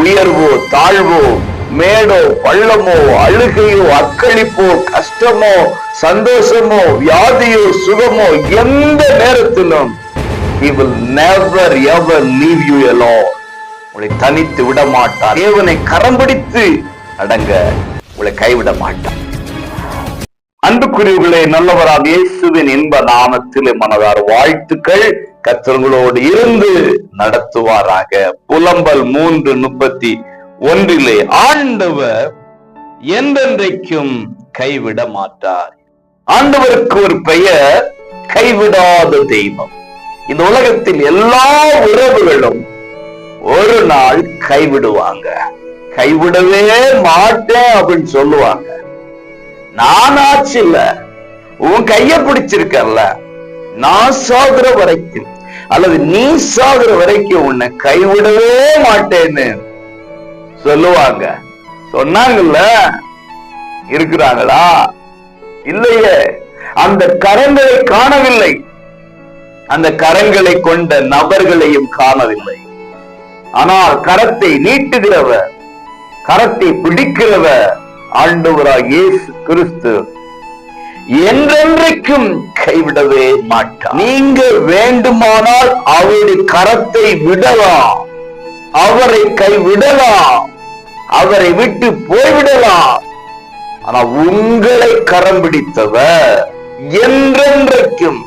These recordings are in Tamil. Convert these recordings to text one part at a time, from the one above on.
உயர்வோ தாழ்வோ மேடோ பள்ளமோ அழுகையோ அக்களிப்போ கஷ்டமோ சந்தோஷமோ வியாதியோ சுகமோ எந்த நேரத்திலும் he will never ever leave you alone. உங்களை தனித்து விட மாட்டார் தேவனை கரம் பிடித்து அடங்க உங்களை கைவிட மாட்டார் அன்புக்குரியவர்களே நல்லவராம் இயேசுவின் இன்ப நாமத்திலே மனதார் வாழ்த்துக்கள். கத்திரங்களோடு இருந்து நடத்துவாராக. புலம்பல் மூன்று முப்பத்தி ஒன்றிலே ஆண்டவர் என்றென்றைக்கும் கைவிட மாட்டார். ஆண்டவருக்கு ஒரு பெயர் கைவிடாத தெய்வம். இந்த உலகத்தில் எல்லா உறவுகளும் ஒரு நாள் கைவிடுவாங்க. கைவிடவே மாட்டேன் அப்படின்னு சொல்லுவாங்க. நானாச்சு இல்ல. உன் கைய பிடிச்சிருக்கல நான் சாகுற வரைக்கும். அல்லது நீ சாகுற வரைக்கும் உன்னை கைவிடவே மாட்டேன்னு சொல்லுவாங்க. சொன்னாங்கல்ல? இருக்கிறாங்களா? இல்லையே. அந்த கரங்களை காணவில்லை. அந்த கரங்களை கொண்ட நபர்களையும் காணவில்லை. ஆனால் கரத்தை நீட்டுகிறவர் கரத்தை பிடிக்கிறவர் ஆண்டவராக இயேசு கிறிஸ்து. என்றென்றைக்கும் கைவிடவே மாட்டார் நீங்க வேண்டுமானால் அவருடைய கரத்தை விடலாம் அவரை கைவிடலாம் அவரை விட்டு போய்விடலாம் ஆனா உங்களை கரம் பிடித்தவர் என்றென்றைக்கும்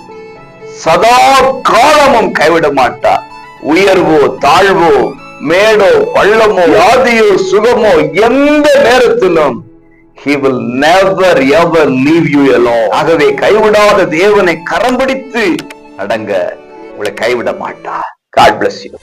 சதா காலமும் கைவிட மாட்டார். உயர்வோ தாழ்வோ மேடோ பள்ளமோ ஆதியோ சுகமோ எந்த நேரத்திலும் he will never ever leave you alone ஆகவே கைவிடாத தேவனை கரம் பிடித்து அடங்க உங்களை கைவிட மாட்டார் God bless you